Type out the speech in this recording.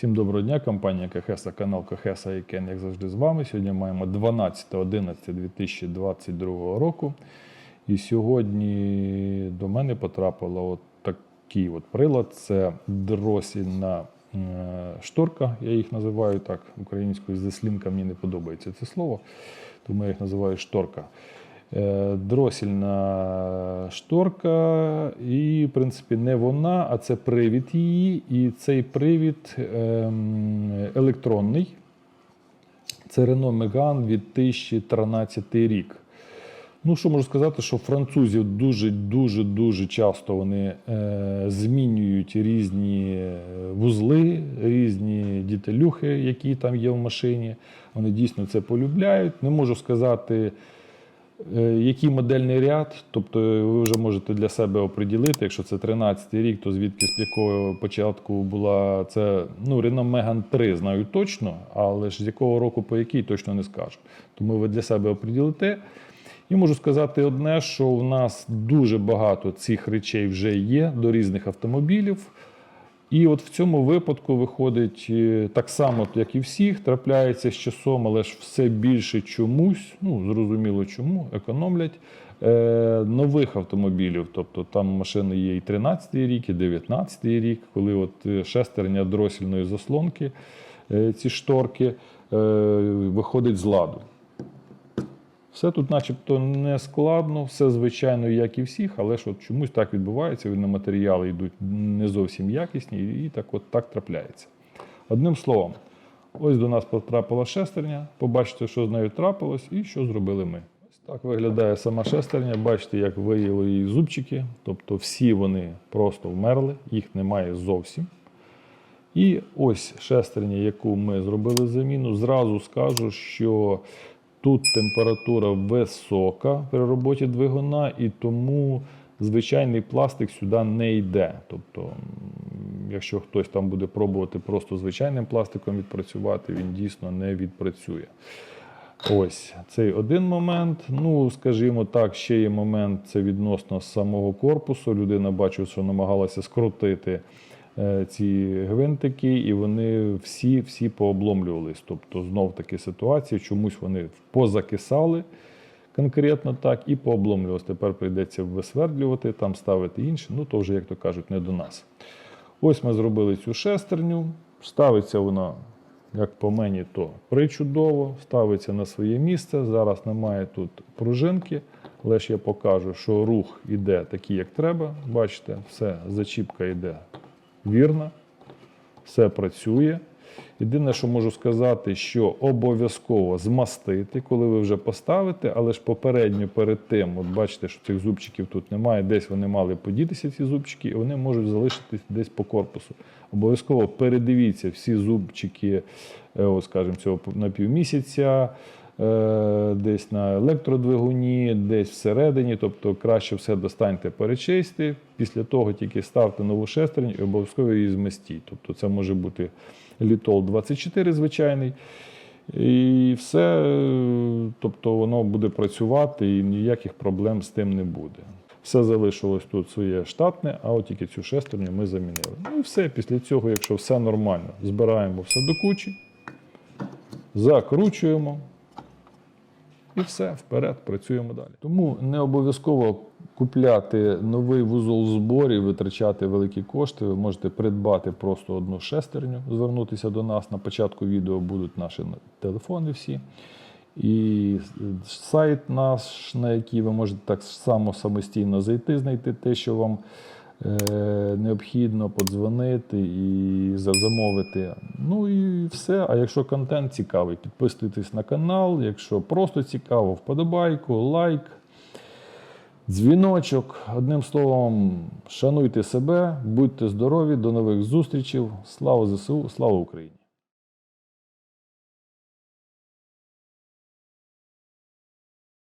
Всім доброго дня, компанія Кахеса, канал Кахеса і Кен, як завжди, з вами. Сьогодні маємо 12.11.2022 року. І сьогодні до мене потрапило от такий от прилад. Це дросільна е, шторка, я їх називаю так українською заслінка, мені не подобається це слово, тому я їх називаю шторка. Е, Дросільна шторка, і, в принципі, не вона, а це привід її. І цей привід ем, електронний. Це Renault Megane від 2013 рік. Ну, що можу сказати, що французів дуже дуже часто вони е, змінюють різні е, вузли, різні дітелюхи, які там є в машині. Вони дійсно це полюбляють. Не можу сказати, який модельний ряд. Тобто ви вже можете для себе оприділити, якщо це 13 рік, то звідки з якого початку була це ну, Renault Megane 3, знаю точно, але ж з якого року по який точно не скажу. Тому ви для себе оприділите. І можу сказати одне, що у нас дуже багато цих речей вже є до різних автомобілів. І от в цьому випадку виходить е, так само, як і всіх, трапляється з часом, але ж все більше чомусь, ну зрозуміло чому, економлять е, нових автомобілів. Тобто там машини є і 13 рік, і 19 рік, коли от е, шестерня дросільної заслонки, е, ці шторки, е, виходить з ладу. Все тут, начебто, не складно, все звичайно, як і всіх, але ж от чомусь так відбувається. Видно, матеріали йдуть не зовсім якісні, і так от так трапляється. Одним словом, ось до нас потрапила шестерня. Побачите, що з нею трапилось і що зробили ми. Ось так виглядає сама шестерня. Бачите, як виїли її зубчики. Тобто всі вони просто вмерли, їх немає зовсім. І ось шестерня, яку ми зробили заміну, зразу скажу, що тут температура висока при роботі двигуна, і тому звичайний пластик сюди не йде. Тобто, якщо хтось там буде пробувати просто звичайним пластиком відпрацювати, він дійсно не відпрацює. Ось цей один момент. Ну, скажімо так, ще є момент це відносно самого корпусу. Людина бачу, що намагалася скрутити ці гвинтики, і вони всі всі пообломлювались. Тобто, знов таки ситуація, чомусь вони позакисали конкретно так і пообломлювалися. Тепер прийдеться висвердлювати, там ставити інше. Ну, то вже, як то кажуть, не до нас. Ось ми зробили цю шестерню. Ставиться вона, як по мені, то причудово, ставиться на своє місце. Зараз немає тут пружинки, ж я покажу, що рух іде такий, як треба. Бачите, все, зачіпка йде вірна, все працює. Єдине, що можу сказати, що обов'язково змастити, коли ви вже поставите, але ж попередньо перед тим, от бачите, що цих зубчиків тут немає, десь вони мали подітися, ці зубчики, і вони можуть залишитись десь по корпусу. Обов'язково передивіться всі зубчики, е, скажімо, цього напівмісяця, десь на електродвигуні, десь всередині, тобто краще все достаньте перечисти. Після того тільки ставте нову шестерню і обов'язково її зместіть. Тобто це може бути літол 24 звичайний. І все, е, тобто воно буде працювати і ніяких проблем з тим не буде. Все залишилось тут своє штатне, а от тільки цю шестерню ми замінили. Ну і все, після цього, якщо все нормально, збираємо все до кучі, закручуємо. І все, вперед, працюємо далі. Тому не обов'язково купляти новий вузол зборів, витрачати великі кошти. Ви можете придбати просто одну шестерню, звернутися до нас. На початку відео будуть наші телефони всі. І сайт наш, на який ви можете так само самостійно зайти, знайти те, що вам необхідно, подзвонити і замовити. Ну і все. А якщо контент цікавий, підписуйтесь на канал. Якщо просто цікаво, вподобайку, лайк, дзвіночок. Одним словом, шануйте себе, будьте здорові, до нових зустрічей. Слава ЗСУ, слава Україні!